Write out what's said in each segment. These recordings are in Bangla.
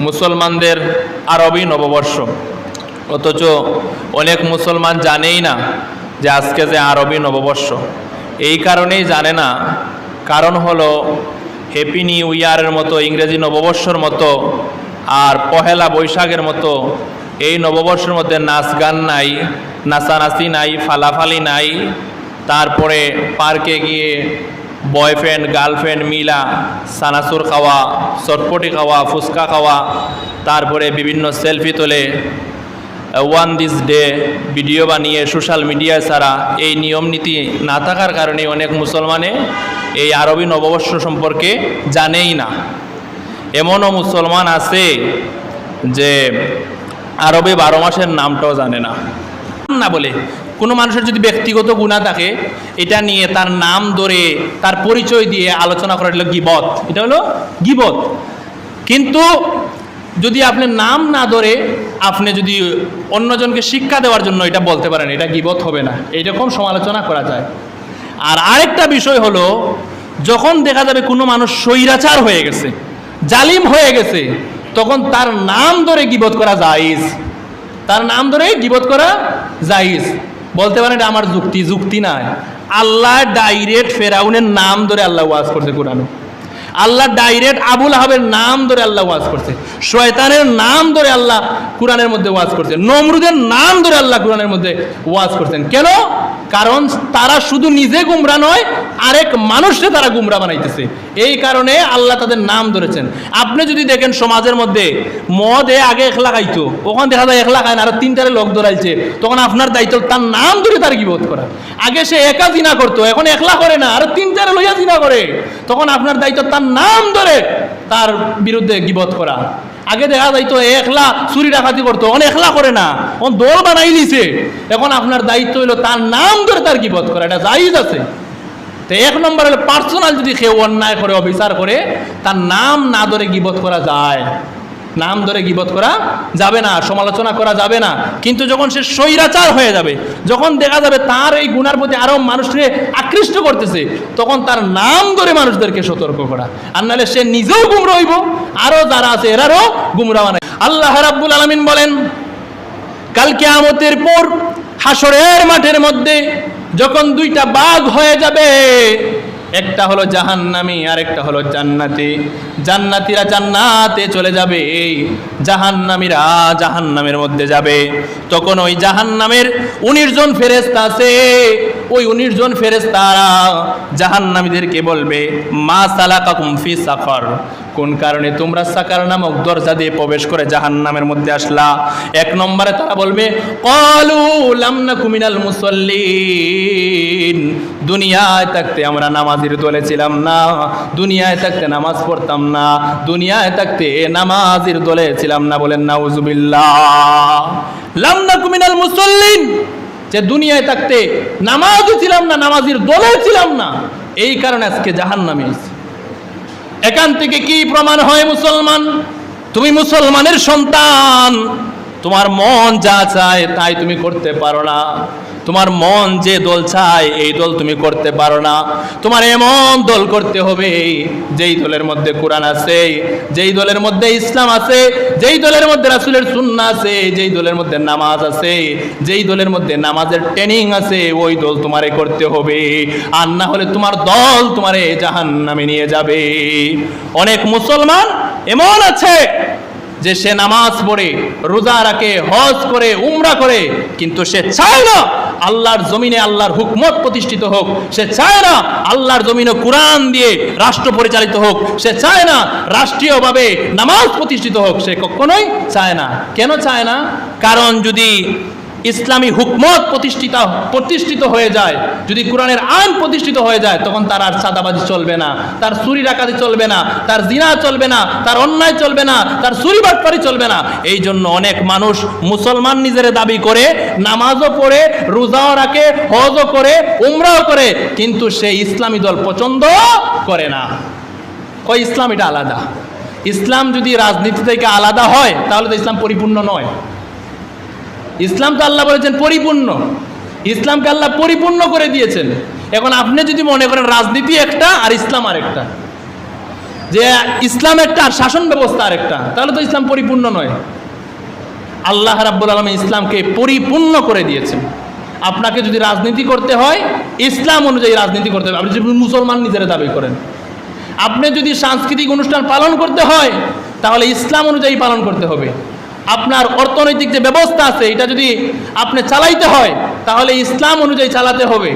মুসলমানদের আরবি নববর্ষ। অথচ অনেক মুসলমান জানেই না যে আজকে যে আরবি নববর্ষ। এই কারণেই জানে না। কারণ হলো হ্যাপি নিউ ইয়ারের মতো, ইংরেজি নববর্ষর মতো, আর পহেলা বৈশাখের মতো এই নববর্ষের মধ্যে নাচ গান নাই, নাচানাচি নাই, ফালাফালি নাই। তারপরে পার্কে গিয়ে বয়ফ্রেন্ড, গার্লফ্রেন্ড মিলা, সানাসুর খাওয়া, চটপটি খাওয়া, ফুচকা খাওয়া, তারপরে বিভিন্ন সেলফি তোলে ওয়ান দিস ডে ভিডিও বানিয়ে সোশ্যাল মিডিয়ায় ছাড়া। এই নিয়ম নীতি না থাকার কারণে অনেক মুসলমানে এই আরবি নববর্ষ সম্পর্কে জানেই না। এমনও মুসলমান আছে যে আরবে বারো মাসের নামটাও জানে না। না বলে কোনো মানুষের যদি ব্যক্তিগত গুণা থাকে, এটা নিয়ে তার নাম ধরে, তার পরিচয় দিয়ে আলোচনা করা হলো গিবত। এটা হলো গিবত। কিন্তু যদি আপনি নাম না ধরে, আপনি যদি অন্যজনকে শিক্ষা দেওয়ার জন্য এটা বলতে পারেন, এটা গিবত হবে না। এইরকম সমালোচনা করা যায়। আর আরেকটা বিষয় হলো, যখন দেখা যাবে কোনো মানুষ স্বৈরাচার হয়ে গেছে, জালিম হয়ে গেছে, তখন তার নাম ধরে গিবত করা জায়েজ। তার নাম ধরে গিবত করা জায়েজ। বলতে পারেন এটা আমার যুক্তি যুক্তি নাই। আল্লাহ ডাইরেক্ট ফেরাউনের নাম ধরে আল্লাহ ওয়াজ করছে কোরআনে। আল্লাহ ডাইরেক্ট আবুল আহাবের নাম ধরে আল্লাহ ওয়াজ করছে। শয়তানের নাম ধরে আল্লাহ কোরআনের মধ্যে ওয়াজ করছে। নমরুদের নাম ধরে আল্লাহ কোরআনের মধ্যে ওয়াজ করছেন। কেন? কারণ তারা শুধু নিজে গুমরা নয়, আরেক মানুষকে তারা গুমরা বানাইতেছে। এই কারণে আল্লাহ তাদের নাম ধরেছেন। আপনি যদি দেখেন সমাজের মধ্যে মদে আগে একলা খাইতো ওখান দেখা যায় একলা খায় না, আরও তিনটারে লোক ধরাইছে, তখন আপনার দায়িত্ব তার নাম ধরে তার গিবোধ করা। আগে সে একা জিনা করতো, এখন একলা করে না, আরও তিনটারে লইয়া জিনা করে। তখন আপনার দায়িত্ব তার নাম ধরে তার বিরুদ্ধে গিবত করা। আগে দেখা যাইতো একলা চুরি ডাকাতি করতো, অন একলা করে না। অন দল বানাই নিছে এখন আপনার দায়িত্ব হইল তার নাম ধরে তার গিবত করা, এটা জাইজ আছে। তো এক নম্বর হলো পার্সোনাল যদি সে অন্যায় করে, অবিচার করে, তার নাম না ধরে গিবত করা যায়। নাম ধরে গিবত করা যাবে না, সমালোচনা করা যাবে না। কিন্তু যখন সে স্বৈরাচার হয়ে যাবে, যখন দেখা যাবে তার এই গুণার প্রতি আরও মানুষকে আকৃষ্ট করতেছে, তখন তার নাম ধরে মানুষদেরকে সতর্ক করা। আর নাহলে সে নিজেও গুমরা হইব, আরও যারা আছে এরারও গুমরা বানায়। আল্লাহ রাব্বুল আলামিন বলেন কালকে আমতের পর হাসরের মাঠের মধ্যে যখন দুইটা বাঘ হয়ে যাবে একটা হলো জাহান্নামি আর একটা হলো জান্নাতি। জান্নাতিরা জান্নাতে চলে যাবে জাহান্নামীরা জাহান্নামের মধ্যে যাবে। তখন ওই জাহান্নামের উনিশ জন ফেরেস্তা আছে। ওই উনিশ জন ফেরেস্তারা জাহান্নামীদেরকে বলবে, মা সালাকা কুমফি সাফর। কোন কারণে তোমরা সাকার নামক দরজা দিয়ে প্রবেশ করে জাহান্নামের মধ্যে আসলা? এক নম্বরে তারা বলবে কুমিনাল দুনিয়ায় থাকতে আমরা নামাজের দলে ছিলাম না, দুনিয়ায় থাকতে নামাজ পড়তাম না, দুনিয়ায় থাকতে নামাজের দলে ছিলাম না বলেন নাউজুবিল্লাহ। লামনা কুমিনাল মুসল্লিন, যে দুনিয়ায় থাকতে নামাজও ছিলাম না, নামাজের দলে ছিলাম না, এই কারণে আজকে জাহান্নামে এসেছি। এখান থেকে কি প্রমাণ হয় মুসলমান? তুমি মুসলমানের সন্তান। তোমার মন যা চায় তাই তুমি করতে পারো না। তোমার মন যে দল চায়, এই দল তুমি করতে পারো না। তোমার এমন দল করতে হবে, যেই দলের মধ্যে কোরআন আছে, যেই দলের মধ্যে ইসলাম আছে, যেই দলের মধ্যে রাসুলের সুন্না আছে, যেই দলের মধ্যে নামাজ আছে, যেই দলের মধ্যে নামাজের ট্রেনিং আছে, ওই দল তোমারে করতে হবে। আর না হলে তোমার দল তোমারে জাহান নামে নিয়ে যাবে। অনেক মুসলমান এমন আছে যে সে নামাজ পড়ে, রোজা রাখে, হজ করে, উমরা করে, কিন্তু সে চায় না আল্লাহর জমিনে আল্লাহর হুকমত প্রতিষ্ঠিত হোক। সে চায় না আল্লাহর জমিনে কোরআন দিয়ে রাষ্ট্র পরিচালিত হোক। সে চায় না রাষ্ট্রীয়ভাবে নামাজ প্রতিষ্ঠিত হোক। সে কখনোই চায় না। কেন চায় না? কারণ যদি ইসলামী হুকমত প্রতিষ্ঠিত প্রতিষ্ঠিত হয়ে যায়। যদি কোরআনের আইন প্রতিষ্ঠিত হয়ে যায়, তখন তার আর সাদাবাজি চলবে না, তার চুরি ডাকাতি চলবে না, তার জিনা চলবে না, তার অন্যায় চলবে না, তার চুরি বাটপারি চলবে না। এই জন্য অনেক মানুষ মুসলমান নিজের দাবি করে, নামাজও পড়ে, রোজাও রাখে, হজও করে, উমরাও করে, কিন্তু সে ইসলামী দল পছন্দ করে না। কয়, ইসলাম এটা আলাদা। ইসলাম যদি রাজনীতি থেকে আলাদা হয়, তাহলে তো ইসলাম পরিপূর্ণ নয়। ইসলাম তো আল্লাহ বলেছেন পরিপূর্ণ। ইসলামকে আল্লাহ পরিপূর্ণ করে দিয়েছেন। এখন আপনি যদি মনে করেন রাজনীতি একটা আর ইসলাম আর একটা যে ইসলাম একটা আর শাসন ব্যবস্থা আর একটা তাহলে তো ইসলাম পরিপূর্ণ নয়। আল্লাহ রাব্বুল আলমী ইসলামকে পরিপূর্ণ করে দিয়েছেন। আপনাকে যদি রাজনীতি করতে হয়, ইসলাম অনুযায়ী রাজনীতি করতে হবে। আপনি যদি মুসলমান নিজেরা দাবি করেন। আপনি যদি সাংস্কৃতিক অনুষ্ঠান পালন করতে হয়, তাহলে ইসলাম অনুযায়ী পালন করতে হবে। আপনার অর্থনৈতিক যে ব্যবস্থা আছে, এটা যদি আপনি চালাইতে হয়, তাহলে ইসলাম অনুযায়ী চালাতে হবে।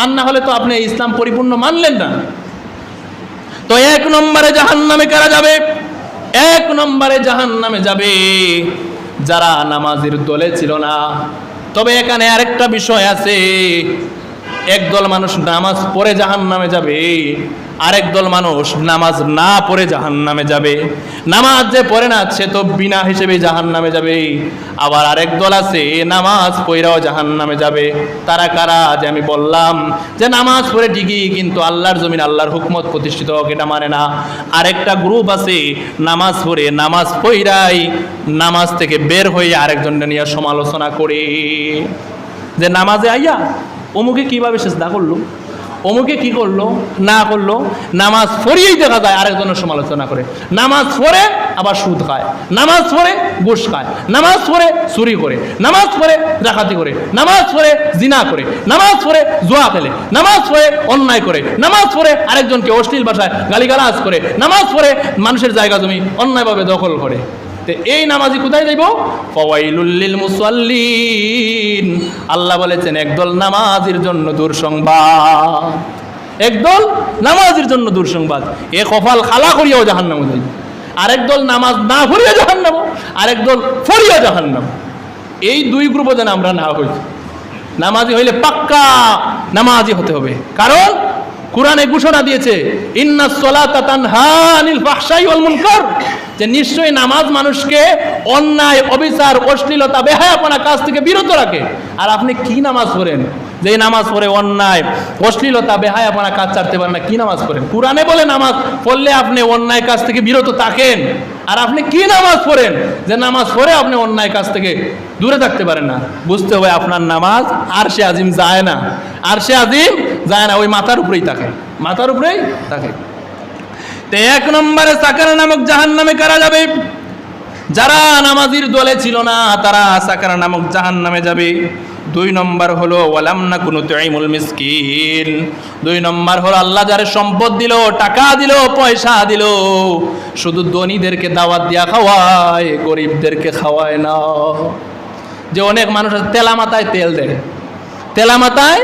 আর না হলে তো আপনি ইসলাম পরিপূর্ণ মানলেন না। তো এক নম্বরে জাহান নামে কারা যাবে? এক নম্বরে জাহান নামে যাবে যারা নামাজের দলে ছিল না। তবে এখানে আরেকটা বিষয় আছে, একদল মানুষ নামাজ পড়ে জাহান নামে যাবে। আরেক দল মানুষ নামাজ না পড়ে জাহান নামে যাবে। নামাজ যে পড়ে না, সে তো বিনা হিসেবে জাহান নামে যাবে। আবার আরেক দল আছে নামাজ পড়েও জাহান নামে যাবে। তারা কারা? যে আমি বললাম যে নামাজ পড়ে ঠিকই, কিন্তু আল্লাহর জমিন, আল্লাহর হুকমত প্রতিষ্ঠিত হোক, এটা মানে না। আরেকটা গ্রুপ আছে, নামাজ পড়ে, নামাজ পড়াই নামাজ থেকে বের হয়ে আরেকজনকে নিয়ে সমালোচনা করে। যে নামাজে আইয়া অমুকে কীভাবে সেজদা করল? অমুকে কি করল? না করল। নামাজ পড়িয়েই দেখা যায় আরেকজনের সমালোচনা করে। নামাজ পড়ে আবার সুদ খায়। নামাজ পড়ে ঘুষ খায়। নামাজ পড়ে চুরি করে। নামাজ পড়ে ডাকাতি করে। নামাজ পড়ে জিনা করে। নামাজ পড়ে জোয়া খেলে। নামাজ পড়ে অন্যায় করে। নামাজ পড়ে আরেকজনকে অশ্লীল ভাষায় গালিগালাজ করে। নামাজ পড়ে মানুষের জায়গা জমি অন্যায়ভাবে দখল করে। তো এই নামাজি কোথায় যাইব? ফওয়াইলুল্লিল মুসাল্লিন। আল্লাহ বলেছেন, একদল নামাজির জন্য দুঃসংবাদ। একদল নামাজির জন্য দুঃসংবাদ। এ কপাল খালা করিয়াও জাহান্নাম যাইব। আরেক দল নামাজ না পড়িয়া জাহান্নাম, আরেক দল ফরিয়া জাহান্নাম। এই দুই গ্রুপে যেন আমরা না হই। নামাজি হইলে পাক্কা নামাজি হতে হবে। কারণ কোরআনে ঘোষণা দিয়েছে, ইন্না সলাতা যে নিশ্চয়ই নামাজ মানুষকে অন্যায়, অবিচার, অশ্লীলতা, বেহায়াপনা কাজ থেকে বিরত রাখে। আর আপনি কি নামাজ পড়েন? যে নামাজ পড়ে অন্যায়, অশ্লীলতা, বেহায়াপনা কাজ ছাড়তে পারেন না, কি নামাজ পড়েন? কোরআনে বলে নামাজ পড়লে আপনি অন্যায় কাজ থেকে বিরত থাকেন। আর আপনি কি নামাজ পড়েন? যে নামাজ পড়ে আপনি অন্যায় কাজ থেকে দূরে থাকতে পারেন না। বুঝতে হবে আপনার নামাজ আর সে আজিম যায় না। আর সে আজিম যায় না, ওই মাথার উপরেই থাকে মাথার উপরেই থাকে তো এক নম্বরে সাকার নামক জাহান নামে কারা যাবে? যারা নামাজির দলে ছিল না, তারা সাকার নামক জাহান নামে যাবে। দুই নম্বর হলো, ওয়ালাম না কোনো তাইমুল মিসকিন। দুই নম্বর হলো, আল্লাহ যারে সম্পদ দিল, টাকা দিল, পয়সা দিল, শুধু ধনীদেরকে দাওয়াত দিয়া খাওয়ায়, গরিবদেরকে খাওয়ায় না। যে অনেক মানুষ তেলা মাথায় তেল দেয়। তেলা মাথায়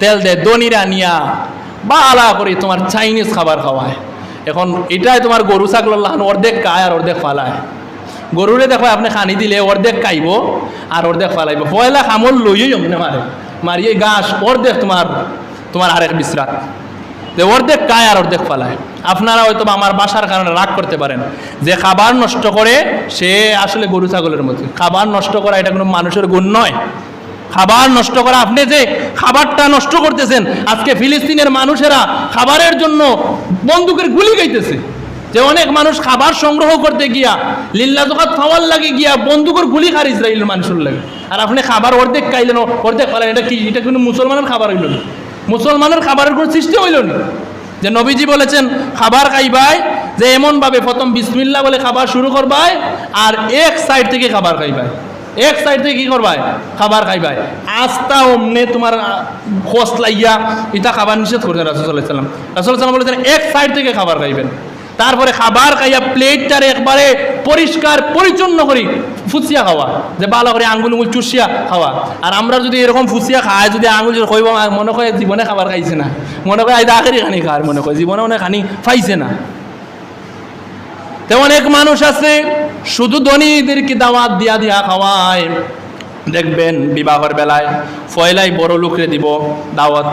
তেল দেয় দনিরা নিয়া বা আলা করে তোমার চাইনিজ খাবার খাওয়ায়। এখন এটাই তোমার গরু ছাগল লাহান, অর্ধেক কায় আর অর্ধেক ফালায়। গরুরে দেখো আপনি খানি দিলে অর্ধেক খাইব আর অর্ধেক ফালাইব। পয়লা খামল লইই অমনে মারে। মারিয়ে গাছ, অর্ধেক তোমার তোমার আরেক বিশ্রাত। অর্ধেক খায় আর অর্ধেক ফালায়। আপনারা হয়তো আমার বাসার কারণে রাগ করতে পারেন। যে খাবার নষ্ট করে সে আসলে গরু, ছাগলের মতো। খাবার নষ্ট করা এটা কোনো মানুষের গুণ নয়। খাবার নষ্ট করা। আপনি যে খাবারটা নষ্ট করতেছেন, আজকে ফিলিস্তিনের মানুষেরা খাবারের জন্য বন্দুকের গুলি গাইতেছে। যে অনেক মানুষ খাবার সংগ্রহ করতে গিয়া লিল্লা জোকাত খাওয়ার লাগে গিয়া বন্দুকের গুলি খার ইসরায়েলের মানুষের লাগে। আর আপনি খাবার অর্ধেক খাইলেন অর্ধেক খাইলেন, এটা কি এটা কিন্তু মুসলমানের খাবার হইল না। মুসলমানের খাবারের কোনো সৃষ্টি হইল না। যে নবীজি বলেছেন, খাবার খাইবাই যে এমনভাবে প্রথম বিসমিল্লা বলে খাবার শুরু করবাই, আর এক সাইড থেকে খাবার খাইবাই। এক সাইড থেকে কি করবাই? খাবার খাইবাই। আস্তা অমনে তোমার খোস লাইয়া এটা খাবার নিষেধ করছেন রাসুল সাল্লাম। রাসুল সাল্লাম বলেছেন এক সাইড থেকে খাবার খাইবেন। তারপরে খাবার খাইয়া প্লেটটারে একবারে পরিষ্কার, পরিচ্ছন্ন করি, ফুচিয়া খাওয়া। যে ভালো করে আঙ্গুল উঙ্গুল চুষিয়া খাওয়া। আর আমরা যদি এরকম ফুচিয়া খাই, যদি আঙ্গুল কইব মনে করে জীবনে খাবার খাইছে না। মনে করে আইদা আখেরি খানি খার মনে করে জীবনে অনেক খানি পাইছে না। তো অনেক মানুষ আছে, শুধু ধনীদেরকে দাওয়াত দিয়া দিয়া খাওয়ায়। দেখবেন বিবাহের বেলায় ফয়লাই বড় লোকরে দিব দাওয়াত।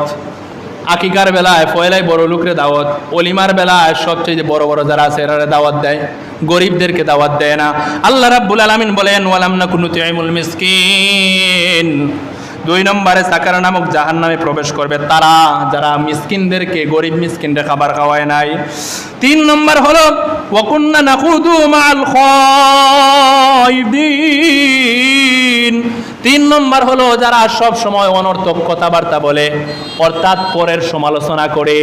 আকিকার বেলায় ফয়লাই বড় লোকরে দাওয়াত। অলিমার বেলায় সবচেয়ে বড় বড় যারা আছে এরা দাওয়াত দেয়। গরিবদেরকে দাওয়াত দেয় না। আল্লাহ রাব্বুল আলামিন বলেন, ওয়ালাম না কুনু তুইমুল মিসকিন। দুই নম্বরে সাকার নামক জাহান নামে প্রবেশ করবে। তারা যারা মিসকিনদেরকে, গরিব মিসকিনদের খাবার খাওয়ায় নাই। তিন নম্বর হলো তিন নম্বর হলো, যারা সব সময় অনর্থক কথাবার্তা বলে, অর্থাৎ পরের সমালোচনা করে।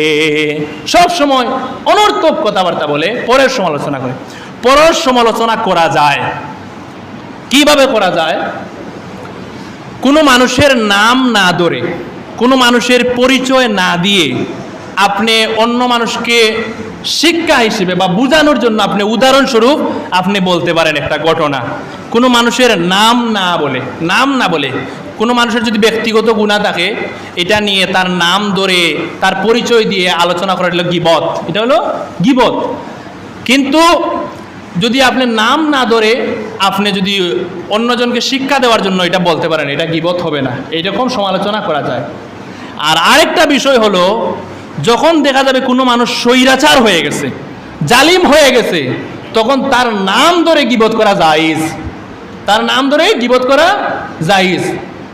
সব সময় অনর্থক কথাবার্তা বলে, পরের সমালোচনা করে। পরের সমালোচনা করা যায়। কীভাবে করা যায়? কোনো মানুষের নাম না ধরে, কোনো মানুষের পরিচয় না দিয়ে আপনি অন্য মানুষকে শিক্ষা হিসেবে বা বোঝানোর জন্য আপনি উদাহরণস্বরূপ আপনি বলতে পারেন একটা ঘটনা। কোনো মানুষের নাম না বলে, নাম না বলে, কোনো মানুষের যদি ব্যক্তিগত গুণা থাকে, এটা নিয়ে তার নাম ধরে, তার পরিচয় দিয়ে আলোচনা করা হলো গিবত। এটা হলো গিবত। কিন্তু যদি আপনি নাম না ধরে আপনি যদি অন্যজনকে শিক্ষা দেওয়ার জন্য এটা বলতে পারেন, এটা গিবত হবে না। এইরকম সমালোচনা করা যায়। আর আরেকটা বিষয় হলো, যখন দেখা যাবে কোনো মানুষ স্বৈরাচার হয়ে গেছে, জালিম হয়ে গেছে, তখন তার নাম ধরে গিবত করা জায়েজ। তার নাম ধরে গিবত করা জায়েজ।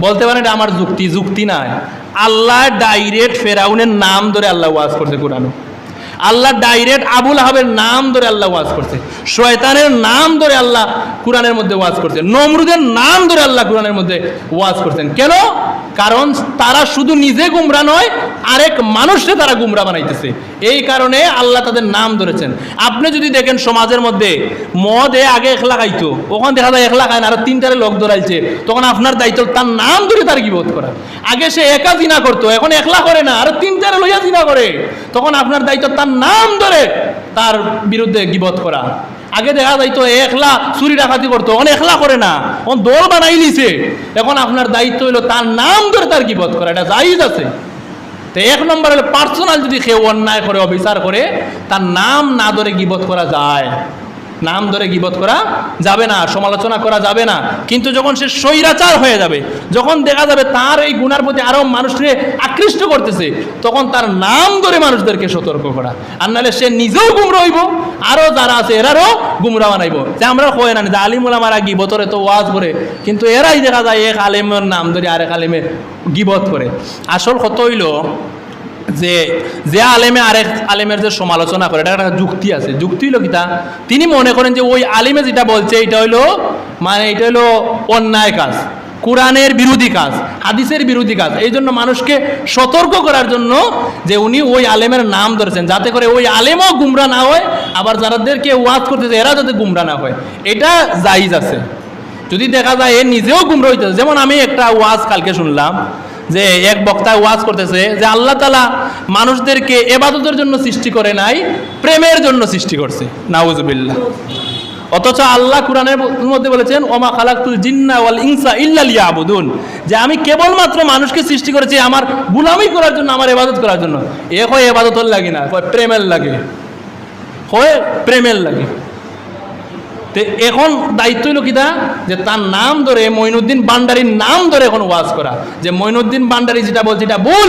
বলতে পারেন এটা আমার যুক্তি যুক্তি নাই। আল্লাহ ডাইরেক্ট ফেরাউনের নাম ধরে আল্লাহ ওয়াজ করছে কোরআনে। আল্লাহ ডাইরেক্ট আবুল আহাবের নাম ধরে আল্লাহ ওয়াজ করছে। শয়তানের নাম ধরে আল্লাহ কোরআনের মধ্যে ওয়াজ করছে। নমরুদের নাম ধরে আল্লাহ কোরআনের মধ্যে ওয়াজ করছেন। কেন? কারণ তারা শুধু নিজে গুমরা নয়, আরেক মানুষকে তারা গুমরা বানাইতেছে। এই কারণে আল্লাহ তাদের নাম ধরেছেন। আপনি যদি দেখেন সমাজের মধ্যে মদ আগে একলা খাইতো ওখানে দেখা যায় একলা খায় না, আরও তিনটারে লোক ধরাইছে, তখন আপনার দায়িত্ব তার নাম ধরে তার গিবোধ করা। আগে সে একা জিনা করতো, এখন একলা করে না, আরও তিনটারে লইয়া জিনা করে। তখন আপনার দায়িত্ব তার নাম ধরে তার বিরুদ্ধে গিবত করা। আগে দেখা যাইতো একলা চুরি ডাকাতি করতো এখন একলা করে না। অন দল বানাই নিছে এখন আপনার দায়িত্ব হইল তার নাম ধরে তার কি বোধ করা, এটা জাইজ আছে। তো এক নম্বর হলো পার্সোনাল যদি কেউ অন্যায় করে, অবিচার করে, তার নাম না ধরে গিবত করা যায়। নাম ধরে গিবত করা যাবে না, সমালোচনা করা যাবে না। কিন্তু যখন সে স্বৈরাচার হয়ে যাবে, যখন দেখা যাবে তার এই গুণার প্রতি আরও মানুষকে আকৃষ্ট করতেছে, তখন তার নাম ধরে মানুষদেরকে সতর্ক করা। আর নাহলে সে নিজেও গুমরা হইব আরও যারা আছে এরারও গুমরা বানাইব। যে আমরা কয়ে না, যে আলিমুল আমার গিবতরে তো ওয়াজ করে, কিন্তু এরাই দেখা যায় এক আলেমের নাম ধরে আরেক আলেমে গিবত করে। আসল কত হইল যে যে আলেমে আরেক আলেমের যে সমালোচনা করে, এটা একটা যুক্তি আছে। যুক্তি হলো কিতা তিনি মনে করেন যে ওই আলেমে যেটা বলছে, এটা হইল মানে এটা হইল অন্যায় কাজ, কোরআনের বিরোধী কাজ, হাদিসের বিরোধী কাজ। এই জন্য মানুষকে সতর্ক করার জন্য যে উনি ওই আলেমের নাম ধরেছেন, যাতে করে ওই আলেমও গুমরা না হয়, আবার যারাদেরকে ওয়াজ করতেছে এরা যাতে গুমরা না হয়। এটা জাইজ আছে। যদি দেখা যায়, এ নিজেও গুমরা হইতেছে। যেমন আমি একটা ওয়াজ কালকে শুনলাম যে এক বক্তায় ওয়াজ করতেছে যে আল্লাহ তালা মানুষদেরকে এবাদতের জন্য সৃষ্টি করে নাই, প্রেমের জন্য সৃষ্টি করছে। নাউজুবিল্লাহ। অথচ আল্লাহ কোরআনের মধ্যে বলেছেন, ওমা খালাকুল জিন্না ওয়াল ইনসা ইল্লা লিয়াবুদুন। যে আমি কেবলমাত্র মানুষকে সৃষ্টি করেছি আমার গুলামি করার জন্য, আমার এবাদত করার জন্য। এ হয় এবাদতের লাগে না প্রেমের লাগে। হয় প্রেমের লাগে। তে এখন দায়িত্ব হলো কিনা যে তার নাম ধরে, মঈনুদ্দিন বান্ডারির নাম ধরে এখন ওয়াজ করা। যে মঈনুদ্দিন বান্ডারি যেটা বলছে এটা ভুল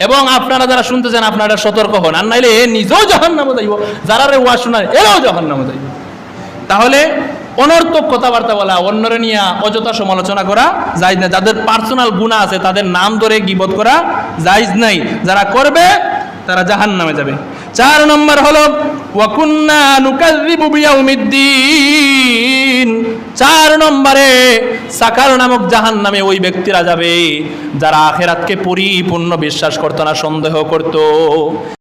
এবং আপনারা যারা শুনতেছেন, আপনারা সতর্ক হন। আর নাইলে এ নিজেও যখন নামে যাইব। যারা রে ওয়াজ শোনায় এরাও যখন নামে যাইব। তাহলে অনর্থক কথাবার্তা বলা, অন্যরে নিয়ে অযথা সমালোচনা করা যাইজ না যাদের পার্সোনাল গুণা আছে, তাদের নাম ধরে গিবত করা যাইজ নাই। যারা করবে, তারা জাহান নামে যাবে। চার নম্বর হলো ওয়াকুন্না নুকাযযিবু বিয়াউমিদ্দিন। চার নম্বরে সাকার নামক জাহান নামে ওই ব্যক্তিরা যাবে, যারা আখেরাতকে পরিপূর্ণ বিশ্বাস করতো না, সন্দেহ করতো।